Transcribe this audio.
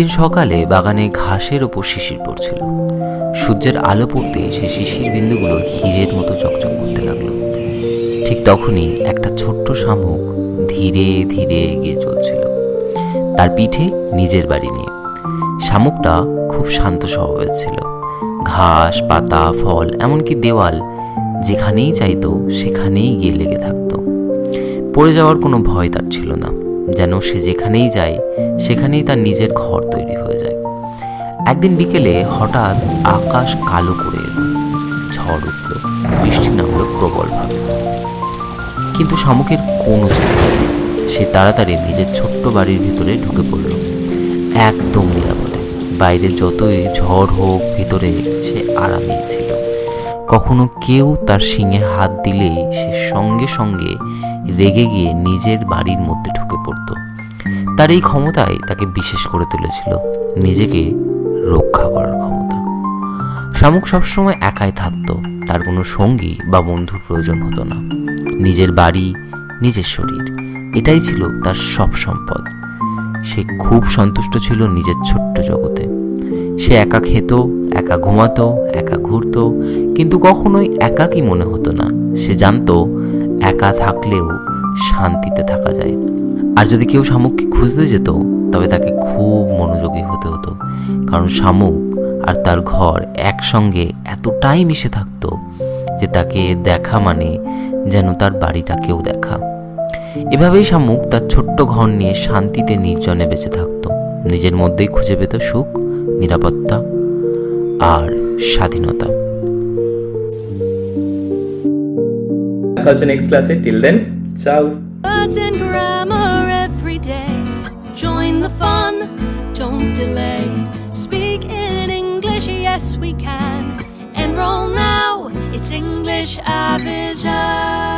দিন সকালে বাগানে ঘাসের ওপর শিশির পড়ছিল। সূর্যের আলো পড়তে সে শিশির বিন্দুগুলো হীরের মতো চকচক করতে লাগল। ঠিক তখনই একটা ছোট্ট শামুক ধীরে ধীরে এগিয়ে চলছিল। তার পিঠে নিজের বাড়ি নিয়ে। শামুকটা খুব শান্ত স্বভাবের ছিল। ঘাস, পাতা, ফল, এমনকি দেওয়াল যেখানেই চাইতো সেখানেই গিয়ে লেগে থাকতো। পড়ে যাওয়ার কোনো ভয় তার ছিল না। যেন সে যেখানেই যায়, সেখানেই তার নিজের ঘর তৈরি হয়ে যায়। একদিন বিকেলে হঠাৎ আকাশ কালো করে এলো। ঝড় উঠল, বৃষ্টি নামলো প্রবলভাবে কিন্তু শামুকের কোনো সে তাড়াতাড়ি নিজের ছোট্ট বাড়ির ভিতরে ঢুকে পড়ল। একদম নিরাপদে। বাইরে যতই ঝড় হোক, ভিতরে সে আরামেই ছিল। কখনো কেউ তার শিঙে হাত দিলেই সে সঙ্গে সঙ্গে রেগে গিয়ে নিজের বাড়ির মধ্যে ঢুকে পড়ত। তার এই ক্ষমতাই তাকে বিশেষ করে তুলেছিল নিজেকে রক্ষা করার ক্ষমতা। শামুক সবসময় একাই থাকতো, তার কোনো সঙ্গী বা বন্ধুর প্রয়োজন হতো না। নিজের বাড়ি, নিজের শরীর, এটাই ছিল তার সব সম্পদ। সে খুব সন্তুষ্ট ছিল নিজের ছোট্ট জগতে। সে একা খেত, একা ঘুমাতো, একা ঘুরতো কিন্তু কখনোই একাকী মনে হতো না। সে জানতো, একা থাকলেও শান্তিতে থাকা যায়। আর যদি কেউ শামুককে খুঁজতে যেত, তবে তাকে খুব মনোযোগী হতে হতো। কারণ শামুক আর তার ঘর একসঙ্গে এতটাই মিশে থাকতো যে তাকে দেখা মানে যেন তার বাড়িটাকেও দেখা। এভাবেই শামুক তার ছোট্ট ঘর নিয়ে শান্তিতে নির্জনে বেঁচে থাকতো। নিজের মধ্যেই খুঁজে পেত সুখ, নিরাপত্তা আর স্বাধীনতা দেখা হচ্ছে নেক্সট ক্লাসে টিল দেন চাও Words and grammar every day. Join the fun, don't delay. Speak in English, yes we can. Enroll now, it's English Avision.